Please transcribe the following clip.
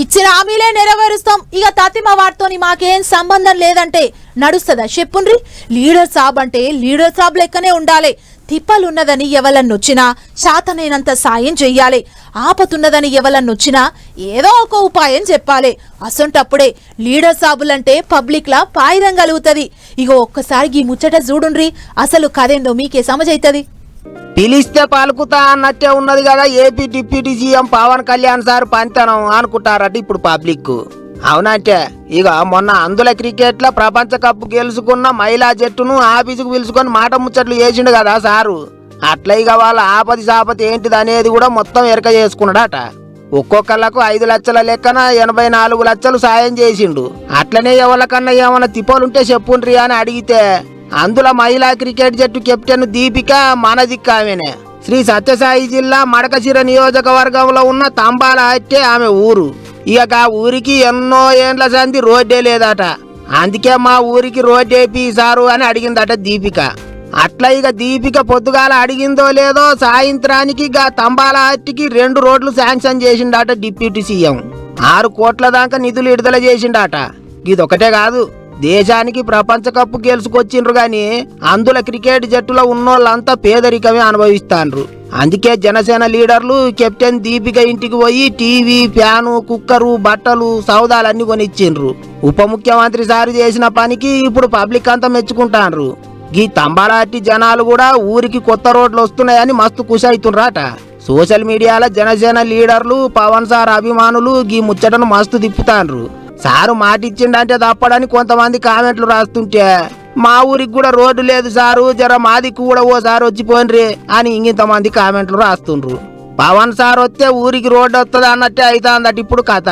ఇచ్చిన హామీలే నెరవేరుస్తాం. ఇక తతిమ వారితోని మాకేం సంబంధం లేదంటే నడుస్తుందా చెప్పుండ్రి? లీడర్ సాబ్ అంటే లీడర్ సాబ్ లెక్కనే ఉండాలి. తిప్పలున్నదని ఎవలన్నొచ్చినా శాతనైనంత సాయం చెయ్యాలి. ఆపతున్నదని ఎవలన్నొచ్చినా ఏదో ఒక ఉపాయం చెప్పాలి. అసొంటప్పుడే లీడర్ సాబులంటే పబ్లిక్లా పాయిదం కలుగుతుంది ఇగో ఒక్కసారి ఈ ముచ్చట చూడుండ్రి అసలు కదేందో మీకే సమజైతుంది. పిలిస్తే పలుకుతా అన్నట్టే ఉన్నది కదా AP deputy CM Pawan Kalyan sir పంతనం అనుకుంటారట ఇప్పుడు పబ్లిక్. అవునంటే ఇక మొన్న అందుల క్రికెట్లో ప్రపంచ కప్ గెలుచుకున్న మహిళా జట్టును ఆఫీసుకు పిలుచుకొని మాట ముచ్చట్లు చేసిండు కదా సారు. అట్లా ఇక వాళ్ళ ఆపది సాపతి ఏంటిది అనేది కూడా మొత్తం ఎరక చేసుకున్నాడట. ఒక్కొక్కళ్ళకు ఐదు లక్షల లెక్కన ఎనభై నాలుగు లక్షలు సాయం చేసిండు. అట్లనే ఎవరికన్నా ఏమైనా తిప్పలుంటే చెప్పుండ్రి అని అడిగితే అందులో మహిళా క్రికెట్ జట్టు కెప్టెన్ దీపిక మన దిక్కామెనే శ్రీ సత్యసాయి జిల్లా మడకశిర నియోజకవర్గంలో ఉన్న తంబాల అట్టే ఆమె ఊరు. ఇక ఆ ఊరికి ఎన్నో ఏండ్ల సంది రోడ్డే లేదట. అందుకే మా ఊరికి రోడ్డేపి సారు అని అడిగిందట దీపిక. అట్లా ఇక దీపిక పొద్దుగాల అడిగిందో లేదో సాయంత్రానికి గా తంబాల అట్టికి రెండు రోడ్లు శాంక్షన్ చేసిండట డిప్యూటీ సీఎం. ఆరు కోట్ల దాకా నిధులు విడుదల చేసిండట. ఇదొకటే కాదు దేశానికి ప్రపంచ కప్ గెలుచుకొచ్చిండ్రు గాని అందులో క్రికెట్ జట్టులో ఉన్నోళ్ళంతా పేదరికమే అనుభవిస్తాండ్రు. అందుకే జనసేన లీడర్లు కెప్టెన్ దీపిక ఇంటికి పోయి టీవీ ఫ్యాను కుక్కరు బట్టలు సౌదాలన్నీ కొనిచ్చిండ్రు. ఉప ముఖ్యమంత్రి సారు చేసిన పనికి ఇప్పుడు పబ్లిక్ అంతా మెచ్చుకుంటాండ్రు. గీ తంబాలాటి జనాలు కూడా ఊరికి కొత్త రోడ్లు వస్తున్నాయని మస్తు ఖుషి అవుతుండ్రాట సోషల్ మీడియాలో జనసేన లీడర్లు పవన్ సార్ అభిమానులు గీ ముచ్చటను మస్తు తిప్పుతాండ్రు. సారు మాటిచ్చిండంటే తప్పడని కొంతమంది కామెంట్లు రాస్తుంటే మా ఊరికి కూడా రోడ్డు లేదు సారు జర మాది కూడా ఓ సార్ వచ్చిపోయినరి అని ఇంగింతమంది కామెంట్లు రాస్తుండ్రు. పవన్ సార్ వస్తే ఊరికి రోడ్డు వస్తుంది అన్నట్టే అవుతుందట ఇప్పుడు కథ.